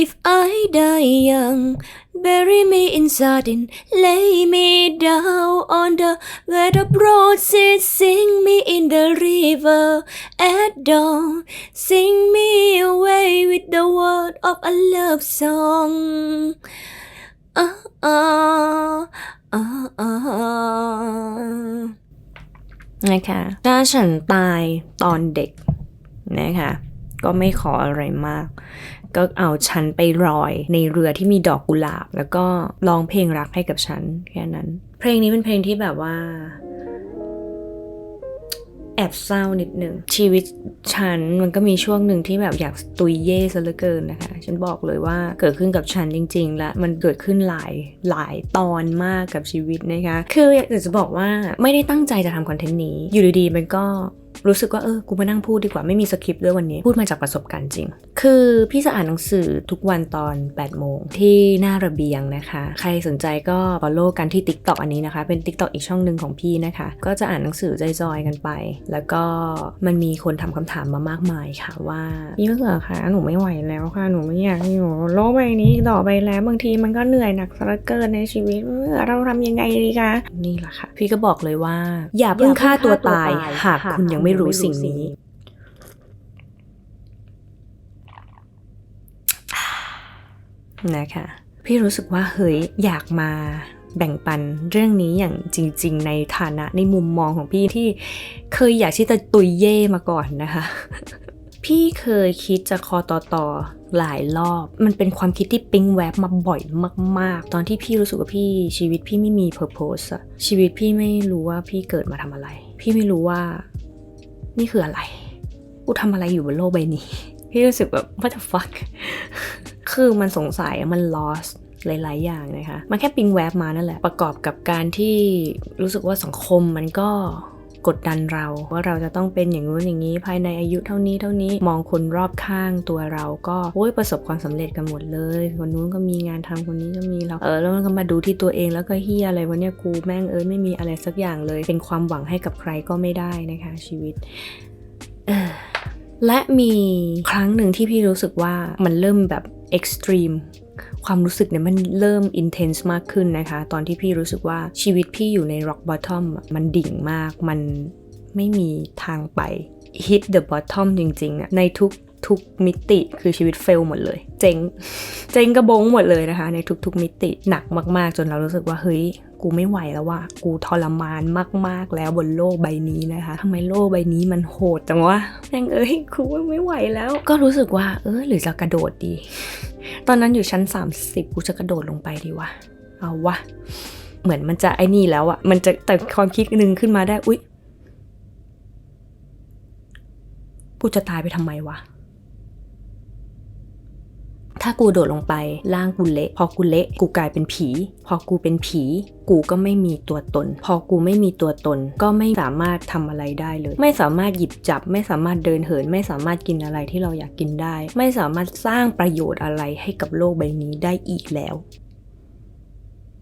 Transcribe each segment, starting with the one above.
If I die young, bury me in sardine, lay me down on the where the roses sing me in the river at dawn, sing me away with the word of a love song. Ah ah ah ah นะคะถ้าฉันตายตอนเด็กนะคะก็ไม่ขออะไรมาก ก็เอาฉันไปรอยในเรือที่มีดอกกุหลาบ แล้วก็ร้องเพลงรักให้กับฉันแค่นั้น เพลงนี้เป็นเพลงที่แบบว่า แอบเศร้านิดหนึ่งชีวิตฉันมันก็มีช่วงหนึ่งที่แบบอยากตุยเย่ซะเหลือเกินนะคะ ฉันบอกเลยว่าเกิดขึ้นกับฉันจริง ๆ และ มันเกิดขึ้นหลายหลายตอนมากกับชีวิตนะคะ คืออยากจะบอกว่าไม่ได้ตั้งใจจะทำคอนเทนต์นี้ อยู่ดีๆมันก็ รู้สึกว่าเออกูมานั่งพูดดีกว่าไม่มีสคริปต์ด้วยวันนี้ พูดมาจากประสบการณ์จริง คือพี่จะอ่านหนังสือทุกวันตอน8โมงที่หน้าระเบียงนะคะ ใครสนใจก็ follow กันที่ TikTok อันนี้นะคะ เป็น TikTok อีกช่องหนึ่งของพี่นะคะ ก็จะอ่านหนังสือจอยๆกันไป แล้วก็มันมีคนทำคำถามมามากมายค่ะว่าพี่เขือคะหนูไม่ไหวแล้วค่ะหนูไม่อยากอยู่โลกใบนี้ต่อไปแล้วบางทีมันก็เหนื่อยหนักสะเหลือเกินในชีวิตเราทำยังไงดีคะนี่แหละค่ะ พี่ก็บอกเลยว่า อย่าเพิ่งฆ่าตัวตาย หากคุณยังไม่รู้สิ่งนี้ นะคะ พี่รู้สึกว่าเฮ้ยอยากมาแบ่งปันเรื่องนี้อย่างจริง ๆ ในฐานะในมุมมองของพี่ที่เคยอยากที่จะตุยเย่มาก่อนนะคะ พี่เคยคิดจะคอต่อต่อหลายรอบ มันเป็นความคิดที่ปิ๊งแวบมาบ่อยมาก ๆ ตอนที่พี่รู้สึกว่าพี่ชีวิตพี่ไม่มี purpose อะชีวิตพี่ไม่รู้ว่าพี่เกิดมาทำอะไร พี่ไม่รู้ว่า นี่คืออะไร กูทำอะไรอยู่บนโลกใบนี้ พี่รู้สึกแบบ what the fuck คือมันสงสัยมัน lost หลาย ๆ อย่างนะคะ มันแค่ปิงแวบมานั่นแหละ ประกอบกับการที่รู้สึกว่าสังคมมันก็ กดดันเรา ว่าเราจะต้องเป็นอย่างนู้นอย่างนี้ภายในอายุเท่านี้เท่านี้มองคนรอบข้างตัวเราก็โอ้ยประสบความสำเร็จกันหมดเลยคนนู้นก็มีงานทำคนนี้ก็มีเราเออแล้วมันก็มาดูที่ตัวเองแล้วก็เฮียอะไรวะเนี่ยกูแม่งเอ้ยไม่มีอะไรสักอย่างเลย เป็นความหวังให้กับใครก็ไม่ได้นะคะ ชีวิตและมีครั้งหนึ่งที่พี่รู้สึกว่ามันเริ่มแบบเอ็กซ์ตรีม ความรู้สึกเนี่ยมันเริ่มอินเทนส์มากขึ้นนะคะ ตอนที่พี่รู้สึกว่าชีวิตพี่อยู่ใน rock bottom อะมันดิ่งมาก มันไม่มีทางไป hit the bottom จริงๆอะในทุกทุกมิติคือชีวิตเฟลหมดเลย เจ๊ง เจ๊งกระบงหมดเลยนะคะ ในทุกๆมิติหนักมากๆ จนเรารู้สึกว่าเฮ้ย กูไม่ไหวแล้วว่ะกูทรมานมาก ๆ แล้วบนโลกใบนี้นะคะทำไมโลกใบนี้มันโหดจังวะแม่งเอ้ยกูไม่ไหวแล้ว ก็รู้สึกว่า เออหรือจะกระโดดดี ตอนนั้นอยู่ชั้น 30 กูจะกระโดดลงไปดีวะเอาวะเหมือนมันจะไอ้นี่แล้วอะมันจะแต่ความคิดนึงขึ้นมาได้อุ๊ยกูจะตายไปทำไมวะ ถ้ากูโดดลงไปร่างกูเละ พอกูเละ กูกลายเป็นผี พอกูเป็นผี กูก็ไม่มีตัวตน พอกูไม่มีตัวตน ก็ไม่สามารถทำอะไรได้เลย ไม่สามารถหยิบจับ ไม่สามารถเดินเหิน ไม่สามารถกินอะไรที่เราอยากกินได้ ไม่สามารถสร้างประโยชน์อะไรให้กับโลกใบนี้ได้อีกแล้ว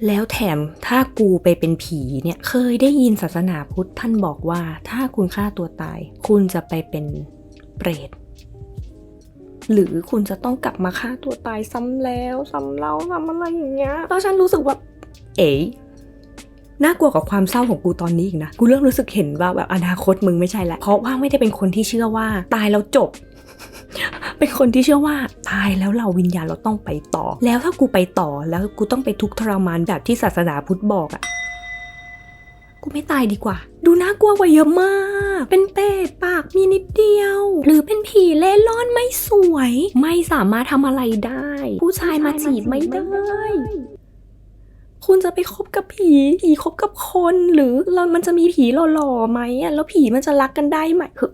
แล้วแถมถ้ากูไปเป็นผีเนี่ยเคยได้ยินศาสนาพุทธท่านบอกว่า ถ้าคุณฆ่าตัวตาย คุณจะไปเป็นเปรต หรือคุณจะต้องกลับมาฆ่าตัวตายซ้ำแล้วซ้ำเล่าซ้ำอะไรอย่างเงี้ยแล้วฉันรู้สึกว่าเอ๋น่ากลัวกับความเศร้าของกูตอนนี้อีกนะ กูเริ่มรู้สึกเห็นว่าแบบอนาคตมึงไม่ใช่ล้วเพราะว่าไม่ได้เป็นคนที่เชื่อว่าตายแล้วจบ เป็นคนที่เชื่อว่าตายแล้วเราวิญญาณเราต้องไปต่อ แล้วถ้ากูไปต่อแล้วกูต้องไปทุกข์ทรมานแบบที่ศาสนาพุทธบอกอะ กูไม่ตายดีกว่า ดูน่ากลัวกว่าเยอะมาก เป็นเป็ดปากมีนิดเดียว หรือเป็นผีเล่ร่อนไม่สวย ไม่สามารถทำอะไรได้ ผู้ชายมาจีบไม่ได้ คุณจะไปคบกับผีผีคบกับคนหรือเรามันจะมีผีหล่อๆไหมอะแล้วผีมันจะรักกันได้ไหมคือ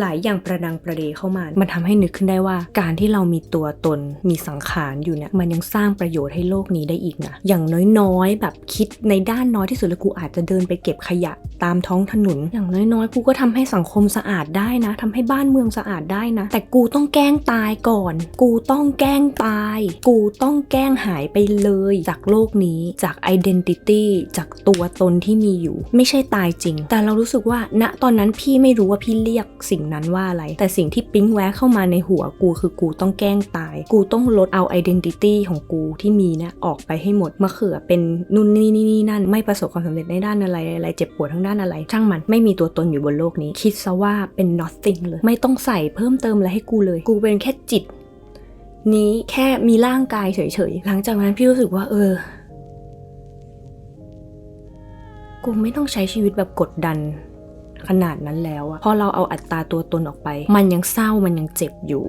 หลายอย่างประดังประเดเข้ามา มันทำให้นึกขึ้นได้ว่า การที่เรามีตัวตนมีสังขารอยู่เนี่ยมันยังสร้างประโยชน์ให้โลกนี้ได้อีกนะอย่างน้อยๆ แบบคิดในด้านน้อยที่สุดแล้วกูอาจจะเดินไปเก็บขยะตามท้องถนนอย่างน้อยๆ กูก็ทำให้สังคมสะอาดได้นะทำให้บ้านเมืองสะอาดได้นะ แต่กูต้องแกล้งตายก่อน กูต้องแกล้งตาย กูต้องแกล้งหายไปเลยจากโลกนี้จาก identity จากตัวตนที่มีอยู่ ไม่ใช่ตายจริง แต่เรารู้สึกว่าณตอนนั้นพี่ไม่รู้ว่าพี่เรียกสิ่งนั้นว่าอะไร แต่สิ่งที่ปิ๊งแวะเข้ามาในหัวกูคือกูต้องแกล้งตาย กูต้องลดเอาไอดีนิตี้ของกูที่มีเนี่ยออกไปให้หมดมะเขือเป็นนู่นนี่นี่นี่นั่น ไม่ประสบความสำเร็จในด้านอะไรอะไรเจ็บปวดทั้งด้านอะไรช่างมันไม่มีตัวตนอยู่บนโลกนี้ คิดซะว่าเป็น nothing เลย ไม่ต้องใส่เพิ่มเติมอะไรให้กูเลย กูเป็นแค่จิต นี้แค่มีร่างกายเฉยๆ หลังจากนั้นพี่รู้สึกว่า เออ กูไม่ต้องใช้ชีวิตแบบกดดัน ขนาดนั้นแล้วอะพอเราเอาอัตราตัวตนออกไป มันยังเศร้ามันยังเจ็บอยู่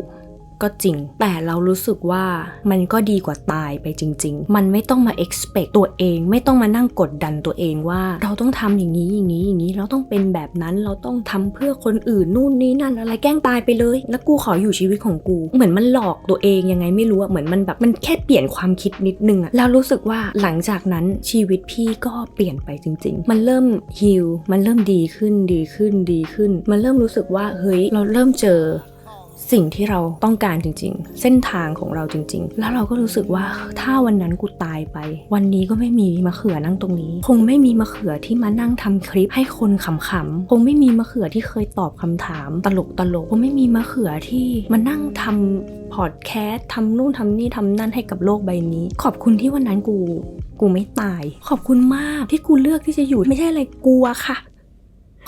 ก็จริง แต่เรารู้สึกว่ามันก็ดีกว่าตายไปจริง ๆ มันไม่ต้องมา expect ตัวเอง ไม่ต้องมานั่งกดดันตัวเองว่า เราต้องทำอย่างนี้อย่างนี้อย่างนี้ เราต้องเป็นแบบนั้นเราต้องทำเพื่อคนอื่นนู่นนี่นั่นอะไรแกล้งตายไปเลย แล้วกูขออยู่ชีวิตของกู เหมือนมันหลอกตัวเองยังไงไม่รู้อะเหมือนมันแบบมันแค่เปลี่ยนความคิดนิดนึงอะแล้วรู้สึกว่าหลังจากนั้นชีวิตพี่ก็เปลี่ยนไปจริง ๆ มันเริ่มฮิลมันเริ่มดีขึ้นดีขึ้นดีขึ้น มันเริ่มรู้สึกว่าเฮ้ยเราเริ่มเจอ สิ่งที่เราต้องการจริง ๆ เส้นทางของเราจริง ๆ แล้วเราก็รู้สึกว่าถ้าวันนั้นกูตายไป วันนี้ก็ไม่มีมะเขือนั่งตรงนี้ คงไม่มีมะเขือที่มานั่งทำคลิปให้คนขำๆคงไม่มีมะเขือที่เคยตอบคำถามตลกตลกๆคงไม่มีมะเขือที่มานั่งทำพอดแคสต์ทำนู่นทำนี่ทำนั่นให้กับโลกใบนี้ ขอบคุณที่วันนั้นกู กูไม่ตาย ขอบคุณมากที่กูเลือกที่จะอยู่ ไม่ใช่อะไรกลัวค่ะ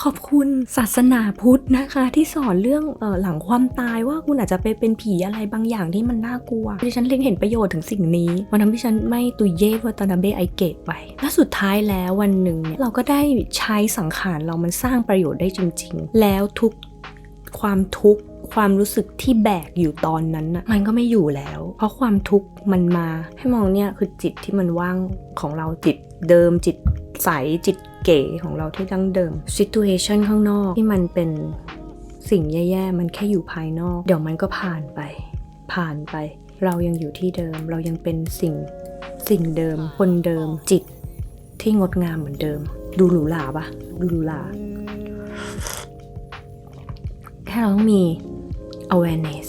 ขอบคุณศาสนาพุทธนะคะ ที่สอนเรื่องออหลังความตายว่าคุณอาจจะไปเป็นผีอะไรบางอย่างที่มันน่ากลัวดิฉันเล็งเห็นประโยชน์ถึงสิ่งนี้มันทำให้ฉันไม่ตุยเย่วัตนาเบไอเกตไปและสุดท้ายแล้ววันหนึ่งเนี่ยเราก็ได้ใช้สังขารเรามันสร้างประโยชน์ได้จริง ๆ แล้วทุกความทุกข์ความรู้สึกที่แบกอยู่ตอนนั้นน่ะมันก็ไม่อยู่แล้ว เพราะความทุกข์มันมา ให้มองเนี่ยคือจิตที่มันว่างของเราจิตเดิมจิตใสจิต เก๋ของเราที่ดั้งเดิม situation ข้างนอกที่มันเป็นสิ่งแย่ๆ มันแค่อยู่ภายนอก เดี๋ยวมันก็ผ่านไป ผ่านไป เรายังอยู่ที่เดิม เรายังเป็นสิ่งสิ่งเดิม คนเดิม จิตที่งดงามเหมือนเดิม ดูหรูหราปะดูหรูหราแค่เราต้องมี awareness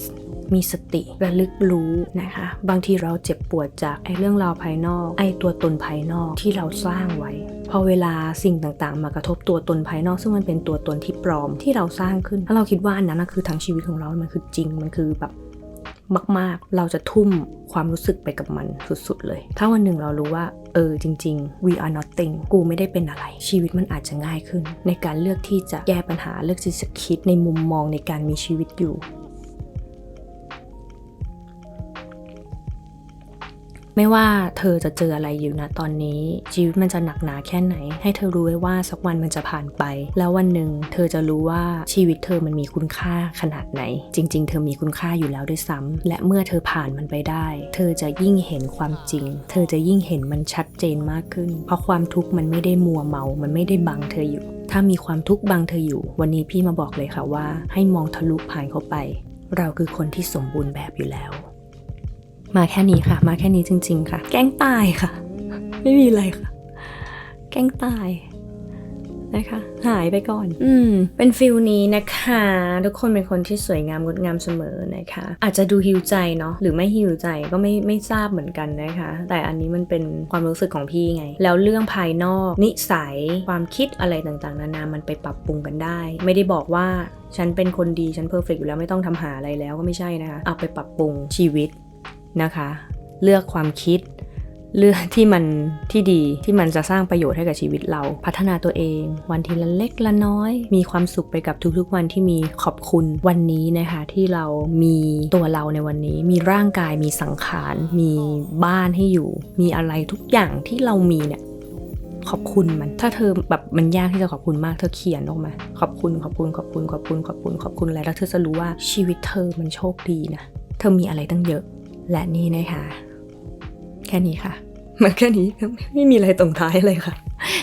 มีสติระลึกรู้นะคะ บางทีเราเจ็บปวดจากไอ้เรื่องราวภายนอก ไอ้ตัวตนภายนอกที่เราสร้างไว้ พอเวลาสิ่งต่างๆ มากระทบตัวตนภายนอก ซึ่งมันเป็นตัวตนที่ปลอมที่เราสร้างขึ้น ถ้าเราคิดว่าอันนั้นนะคือทั้งชีวิตของเรา มันคือจริง มันคือแบบมาก ๆ เราจะทุ่มความรู้สึกไปกับมันสุด ๆ เลย ถ้าวันหนึ่งเรารู้ว่า เออ จริง ๆ we are nothing กูไม่ได้เป็นอะไร ชีวิตมันอาจจะง่ายขึ้น ในการเลือกที่จะแก้ปัญหา เลือกที่จะคิดในมุมมองในการมีชีวิตอยู่ ไม่ว่าเธอจะเจออะไรอยู่นะตอนนี้ ชีวิตมันจะหนักหนาแค่ไหน ให้เธอรู้ไว้ว่าสักวันมันจะผ่านไป แล้ววันหนึ่งเธอจะรู้ว่าชีวิตเธอมันมีคุณค่าขนาดไหน จริง ๆ เธอมีคุณค่าอยู่แล้วด้วยซ้ำและเมื่อเธอผ่านมันไปได้ เธอจะยิ่งเห็นความจริง เธอจะยิ่งเห็นมันชัดเจนมากขึ้น เพราะความทุกข์มันไม่ได้มัวเมา มันไม่ได้บังเธออยู่ ถ้ามีความทุกข์บังเธออยู่ วันนี้พี่มาบอกเลยค่ะว่า ให้มองทะลุผ่านเข้าไป เราคือคนที่สมบูรณ์แบบอยู่แล้ว มาแค่นี้ค่ะ มาแค่นี้จริง ๆ ค่ะ แกล้งตายค่ะ ไม่มีอะไรค่ะ แกล้งตายนะคะ หายไปก่อน อืม เป็นฟิลนี้นะคะ ทุกคนเป็นคนที่สวยงามงดงามเสมอนะคะ อาจจะดูฮิวใจเนาะหรือไม่ฮิวใจก็ไม่ไม่ทราบเหมือนกันนะคะ แต่อันนี้มันเป็นความรู้สึกของพี่ไง แล้วเรื่องภายนอก นิสัยความคิดอะไรต่างๆ นานามันไปปรับปรุงกันได้ ไม่ได้บอกว่าฉันเป็นคนดีฉันเพอร์เฟกอยู่แล้วไม่ต้องทำหาอะไรแล้วก็ไม่ใช่นะคะ เอาไปปรับปรุงชีวิต นะคะ เลือกความคิด เลือกที่มันที่ดีที่มันจะสร้างประโยชน์ให้กับชีวิตเรา พัฒนาตัวเอง วันทีละเล็กละน้อย มีความสุขไปกับทุกๆวันที่มีขอบคุณวันนี้นะคะ ที่เรามีตัวเราในวันนี้ มีร่างกายมีสังขาร มีบ้านให้อยู่ มีอะไรทุกอย่างที่เรามีเนี่ยขอบคุณมัน ถ้าเธอแบบมันยากที่จะขอบคุณมาก เธอเขียนออกมา ขอบคุณขอบคุณขอบคุณขอบคุณขอบคุณขอบคุณอะไรแล้วเธอจะรู้ว่าชีวิตเธอมันโชคดีนะ เธอมีอะไรตั้งเยอะ และนี่นะคะแค่นี้ค่ะมันแค่นี้ไม่มีอะไรตรงท้ายเลยค่ะ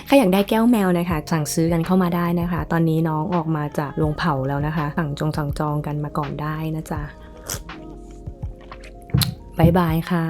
ใครอยากได้แก้วแมวนะคะ สั่งซื้อกันเข้ามาได้นะคะ ตอนนี้น้องออกมาจากโรงเผาแล้วนะคะ สั่งจงสั่งจองกันมาก่อนได้นะจ๊ะบายบายค่ะ